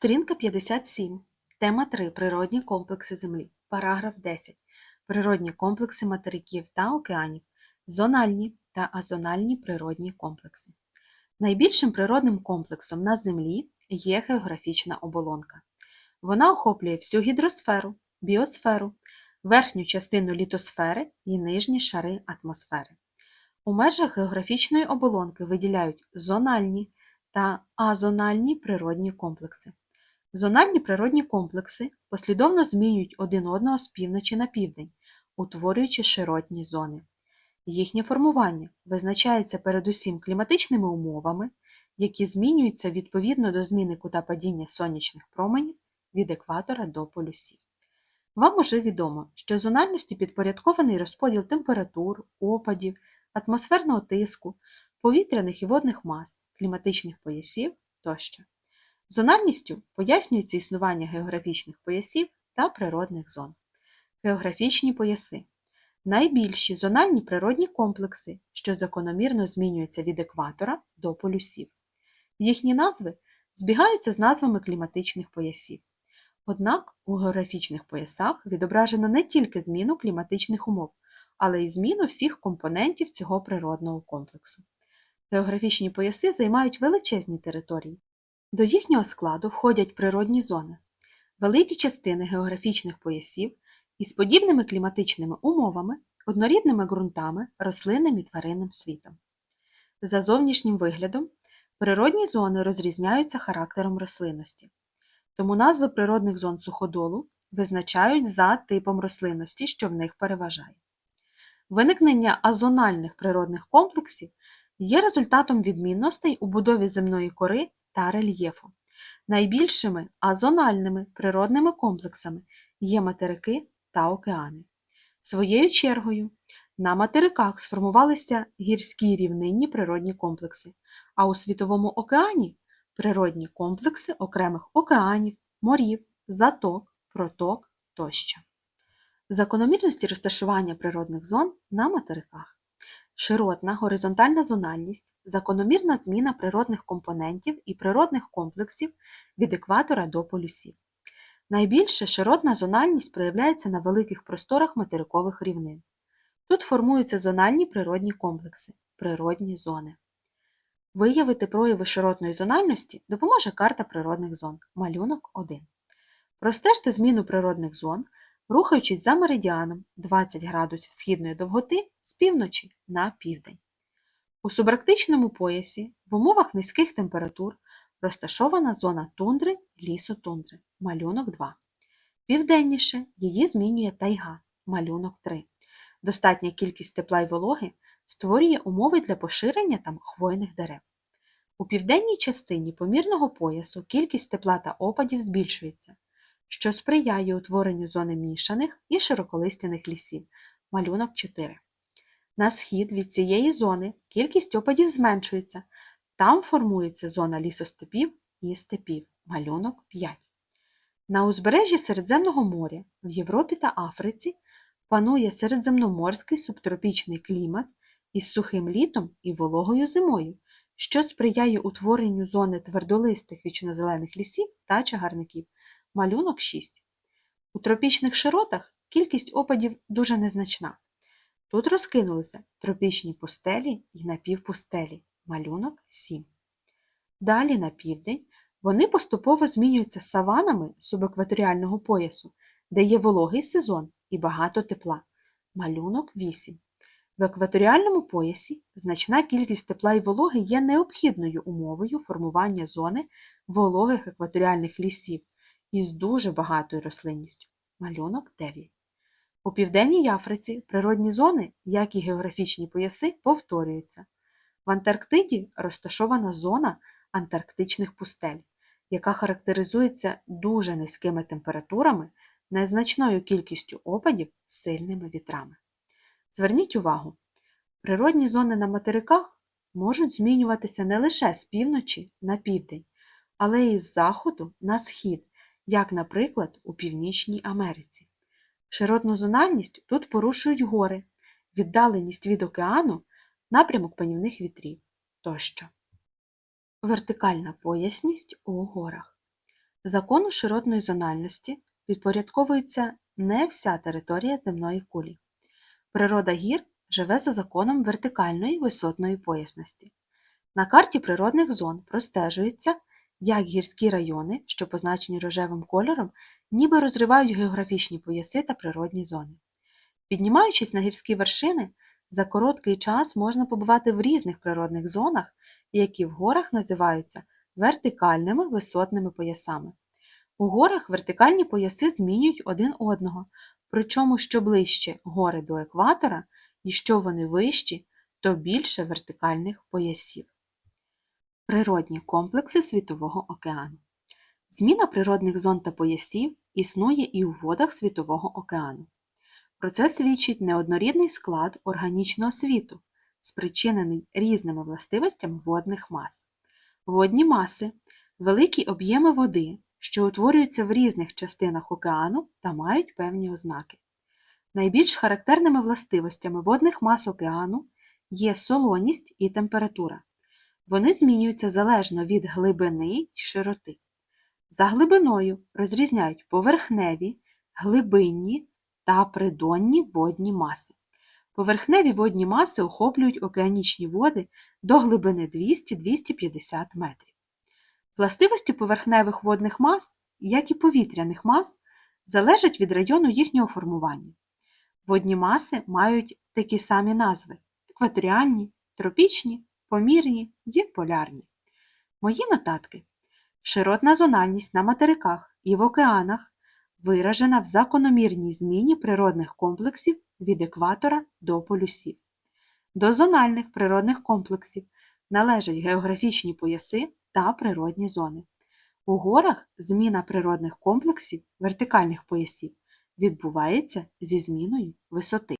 Сторінка 57. Тема 3. Природні комплекси Землі. Параграф 10. Природні комплекси материків та океанів. Зональні та азональні природні комплекси. Найбільшим природним комплексом на Землі є географічна оболонка. Вона охоплює всю гідросферу, біосферу, верхню частину літосфери і нижні шари атмосфери. У межах географічної оболонки виділяють зональні та азональні природні комплекси. Зональні природні комплекси послідовно змінюють один одного з півночі на південь, утворюючи широтні зони. Їхнє формування визначається передусім кліматичними умовами, які змінюються відповідно до зміни кута падіння сонячних променів від екватора до полюсів. Вам уже відомо, що зональності підпорядкований розподіл температур, опадів, атмосферного тиску, повітряних і водних мас, кліматичних поясів тощо. Зональністю пояснюється існування географічних поясів та природних зон. Географічні пояси найбільші зональні природні комплекси, що закономірно змінюються від екватора до полюсів. Їхні назви збігаються з назвами кліматичних поясів. Однак у географічних поясах відображено не тільки зміну кліматичних умов, але й зміну всіх компонентів цього природного комплексу. Географічні пояси займають величезні території. До їхнього складу входять природні зони, великі частини географічних поясів із подібними кліматичними умовами, однорідними ґрунтами, рослинним і тваринним світом. За зовнішнім виглядом природні зони розрізняються характером рослинності, тому назви природних зон суходолу визначають за типом рослинності, що в них переважає. Виникнення азональних природних комплексів є результатом відмінностей у будові земної кори та рельєфу. Найбільшими азональними природними комплексами є материки та океани. Своєю чергою, на материках сформувалися гірські рівнинні природні комплекси, а у Світовому океані природні комплекси окремих океанів, морів, заток, проток тощо. Закономірності розташування природних зон на материках. Широтна горизонтальна зональність закономірна зміна природних компонентів і природних комплексів від екватора до полюсів. Найбільше широтна зональність проявляється на великих просторах материкових рівнин. Тут формуються зональні природні комплекси, природні зони. Виявити прояви широтної зональності допоможе карта природних зон, малюнок 1. Простежте зміну природних зон, рухаючись за меридіаном 20 градусів східної довготи з півночі на південь. У субарктичному поясі в умовах низьких температур розташована зона тундри лісотундри, малюнок 2. Південніше її змінює тайга, малюнок 3. Достатня кількість тепла й вологи створює умови для поширення там хвойних дерев. У південній частині помірного поясу кількість тепла та опадів збільшується, що сприяє утворенню зони мішаних і широколистяних лісів, малюнок 4. На схід від цієї зони кількість опадів зменшується, там формується зона лісостепів і степів, малюнок 5. На узбережжі Середземного моря в Європі та Африці панує середземноморський субтропічний клімат із сухим літом і вологою зимою, що сприяє утворенню зони твердолистих вічнозелених лісів та чагарників, малюнок 6. У тропічних широтах кількість опадів дуже незначна. Тут розкинулися тропічні пустелі і напівпустелі, малюнок 7. Далі на південь вони поступово змінюються саванами субекваторіального поясу, де є вологий сезон і багато тепла. Малюнок 8. В екваторіальному поясі значна кількість тепла і вологи є необхідною умовою формування зони вологих екваторіальних лісів із дуже багатою рослинністю. Малюнок 9. У Південній Африці природні зони, як і географічні пояси, повторюються. В Антарктиді розташована зона антарктичних пустель, яка характеризується дуже низькими температурами, незначною кількістю опадів, сильними вітрами. Зверніть увагу, природні зони на материках можуть змінюватися не лише з півночі на південь, але й з заходу на схід, як, наприклад, у Північній Америці. Широтну зональність тут порушують гори, віддаленість від океану, напрямок панівних вітрів тощо. Вертикальна поясність у горах. Закону широтної зональності підпорядковується не вся територія земної кулі. Природа гір живе за законом вертикальної висотної поясності. На карті природних зон простежується, як гірські райони, що позначені рожевим кольором, ніби розривають географічні пояси та природні зони. Піднімаючись на гірські вершини, за короткий час можна побувати в різних природних зонах, які в горах називаються вертикальними висотними поясами. У горах вертикальні пояси змінюють один одного, причому що ближче гори до екватора і що вони вищі, то більше вертикальних поясів. Природні комплекси Світового океану. Зміна природних зон та поясів існує і у водах Світового океану. Про це свідчить неоднорідний склад органічного світу, спричинений різними властивостями водних мас. Водні маси великі об'єми води, що утворюються в різних частинах океану та мають певні ознаки. Найбільш характерними властивостями водних мас океану є солоність і температура. Вони змінюються залежно від глибини й широти. За глибиною розрізняють поверхневі, глибинні та придонні водні маси. Поверхневі водні маси охоплюють океанічні води до глибини 200-250 метрів. Властивості поверхневих водних мас, як і повітряних мас, залежать від району їхнього формування. Водні маси мають такі самі назви екваторіальні, тропічні, помірні і полярні. Мої нотатки. Широтна зональність на материках і в океанах виражена в закономірній зміні природних комплексів від екватора до полюсів. До зональних природних комплексів належать географічні пояси та природні зони. У горах зміна природних комплексів вертикальних поясів відбувається зі зміною висоти.